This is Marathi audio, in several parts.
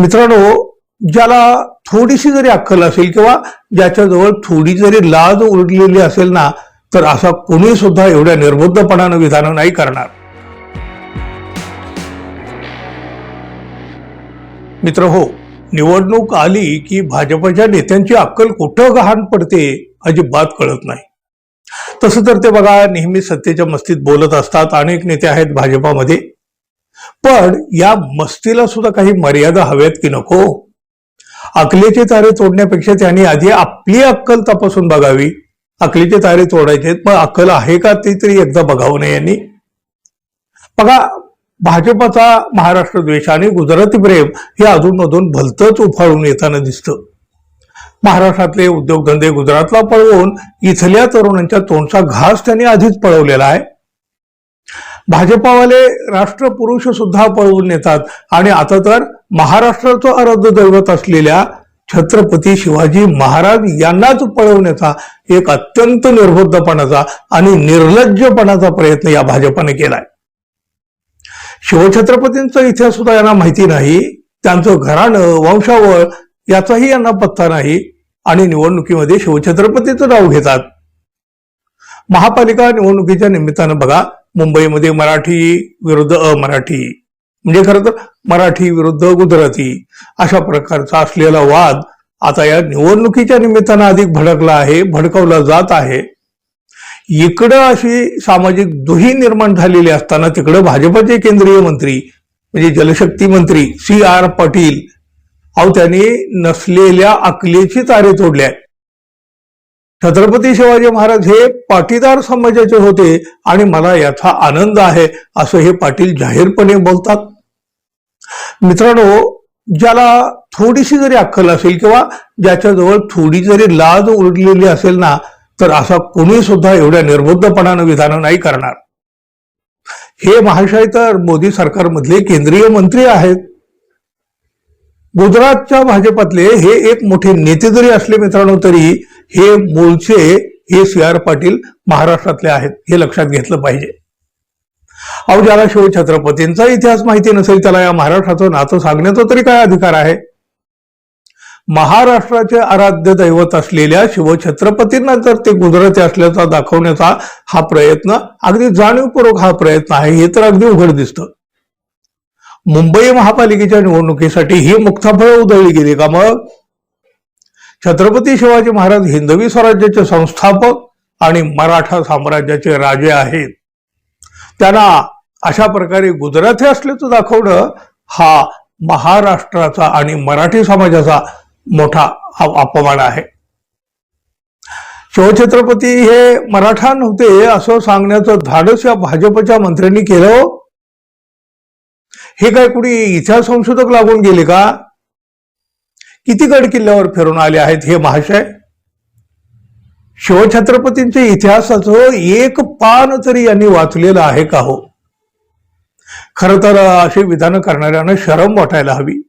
मित्रांनो ज्याला थोडीशी जरी अक्कल असेल किंवा ज्याच्याजवळ थोडी जरी लाज उरलेली असेल ना तर असा कोणी सुद्धा एवढ्या निर्बुद्धपणानं विधानं नाही करणार. मित्र हो निवडणूक आली की भाजपच्या नेत्यांची अक्कल कुठं गहाण पडते अजिबात कळत नाही. तसं तर ते बघा नेहमी सत्तेच्या मस्तीत बोलत असतात. अनेक नेते आहेत भाजपामध्ये. पण या मस्तीला सुद्धा काही मर्यादा हव्यात की नको? अकलेचे तारे तोडण्यापेक्षा त्यांनी आधी आपली अक्कल तपासून बघावी. अकलेचे तारे तोडायचे पण अक्कल आहे का ते तरी एकदा बघावं नाही यांनी. बघा भाजपचा महाराष्ट्र द्वेष आणि गुजराती प्रेम हे अधूनमधून भलतंच उफाळून येताना दिसतं. महाराष्ट्रातले उद्योगधंदे गुजरातला पळवून इथल्या तरुणांच्या तोंडचा घास त्यांनी आधीच पळवलेला आहे. भाजपावाले राष्ट्रपुरुष सुद्धा पळवून नेतात. आणि आता तर महाराष्ट्राचं आराध्य दैवत असलेल्या छत्रपती शिवाजी महाराज यांनाच पळवण्याचा एक अत्यंत निर्बुद्धपणाचा आणि निर्लज्जपणाचा प्रयत्न या भाजपाने केलाय. शिवछत्रपतींचा इतिहास सुद्धा यांना माहिती नाही. त्यांचं घराणं वंशावळ याचाही यांना पत्ता नाही. आणि निवडणुकीमध्ये शिवछत्रपतीचं नाव घेतात. महापालिका निवडणुकीच्या निमित्तानं बघा मुंबईमध्ये मराठी विरुद्ध अमराठी. म्हणजे खरं तर मराठी विरुद्ध गुजराती अशा प्रकारचा असलेला वाद आता या निवडणुकीच्या निमित्तानं अधिक भडकला आहे भडकवला जात आहे. इकडं अशी सामाजिक दुही निर्माण झालेली असताना तिकडं भाजपचे केंद्रीय मंत्री म्हणजे जलशक्ती मंत्री सी आर पाटील अहो त्यांनी नसलेल्या अकलेची तारे तोडल्या छत्रपती शिवाजी महाराज हे पाटीदार समाजाचे होते आणि मला याचा आनंद आहे असं हे पाटील जाहीरपणे बोलतात. मित्रांनो ज्याला थोडीशी जरी अक्कल असेल किंवा ज्याच्याजवळ थोडी जरी लाज उरलेली असेल ना तर असा कोणी सुद्धा एवढ्या निर्बुद्धपणानं विधानं नाही करणार. हे महाशय तर मोदी सरकारमधले केंद्रीय मंत्री आहेत. गुजरातच्या भाजपातले हे एक मोठे नेते जरी असले मित्रांनो तरी हे मूळचे हे सी आर पाटील महाराष्ट्रातले आहेत हे लक्षात घेतलं पाहिजे. अहो ज्याला शिवछत्रपतींचा इतिहास माहिती नसेल त्याला या महाराष्ट्राचं नातं सांगण्याचा तरी काय अधिकार आहे? महाराष्ट्राचे आराध्य दैवत असलेल्या शिवछत्रपतींना जर ते गुजराती असल्याचा दाखवण्याचा हा प्रयत्न अगदी जाणीवपूर्वक हा प्रयत्न आहे हे तर अगदी उघड दिसतं. मुंबई महापालिकेच्या निवडणुकीसाठी ही मुक्ताफळ उधळली गेली का मग? छत्रपती शिवाजी महाराज हिंदवी स्वराज्याचे संस्थापक आणि मराठा साम्राज्याचे राजे आहेत. त्यांना अशा प्रकारे गुजराती असल्याचं दाखवणं हा महाराष्ट्राचा आणि मराठी समाजाचा मोठा अपमान आहे. शिवछत्रपती हे मराठा नव्हते असं सांगण्याचं धाडस या भाजपच्या मंत्र्यांनी केलं. हे काय कुणी इतिहास संशोधक लागून गेले का? किती गड किल्ल्यावर फिरून आले आहेत हे महाशय? शिवछत्रपतींच्या इतिहासाचं एक पान तरी यांनी वाचलेलं आहे का हो? खर तर अशी विधानं करणाऱ्यानं शरम वाटायला हवी.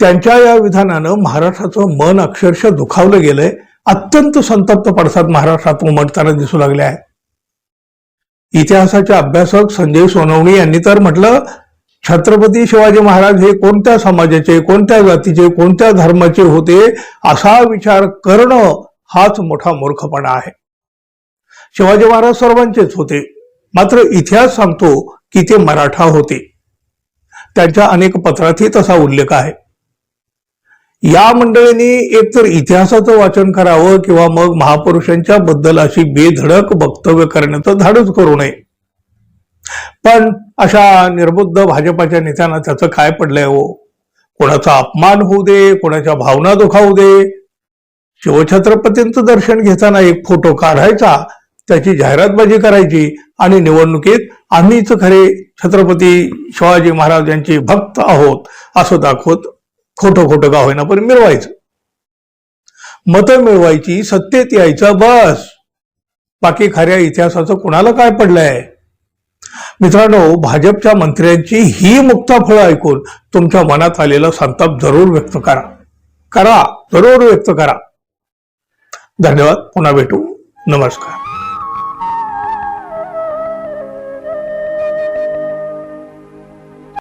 त्यांच्या या विधानानं महाराष्ट्राचं मन अक्षरशः दुखावलं गेलंय. अत्यंत संतप्त पडसाद महाराष्ट्रात उमटताना दिसू लागले आहे इतिहासाचे अभ्यासक संजय सोनवणी यांनी तर म्हटलं छत्रपती शिवाजी महाराज हे कोणत्या समाजाचे कोणत्या जातीचे कोणत्या धर्माचे होते असा विचार करणं हाच मोठा मूर्खपणा आहे. शिवाजी महाराज सर्वांचेच होते. मात्र इतिहास सांगतो की ते मराठा होते. त्यांच्या अनेक पत्रातही तसा उल्लेख आहे. या मंडळींनी एकतर इतिहासाचं वाचन करावं किंवा मग महापुरुषांच्या बद्दल अशी बेधडक वक्तव्य करण्याचं धाडच करू नये. पण अशा निर्बुद्ध भाजपाच्या नेत्यांना त्याचं काय पडलंय हो? कोणाचा अपमान होऊ दे कोणाच्या भावना दुखावू दे. शिवछत्रपतींचं दर्शन घेताना एक फोटो काढायचा त्याची जाहिरातबाजी करायची आणि निवडणुकीत आम्हीच खरे छत्रपती शिवाजी महाराज यांचे भक्त आहोत असं दाखवत खोटं खोटं का होईना पण मिळवायचं मतं मिळवायची सत्तेत यायचं बस. बाकी खऱ्या इतिहासाचं कुणाला काय पडलंय? मित्रांनो भाजपच्या मंत्र्यांची ही मुक्ताफळं ऐकून तुमच्या मनात आलेला संताप जरूर व्यक्त करा. करा जरूर व्यक्त करा. धन्यवाद. पुन्हा भेटू. नमस्कार.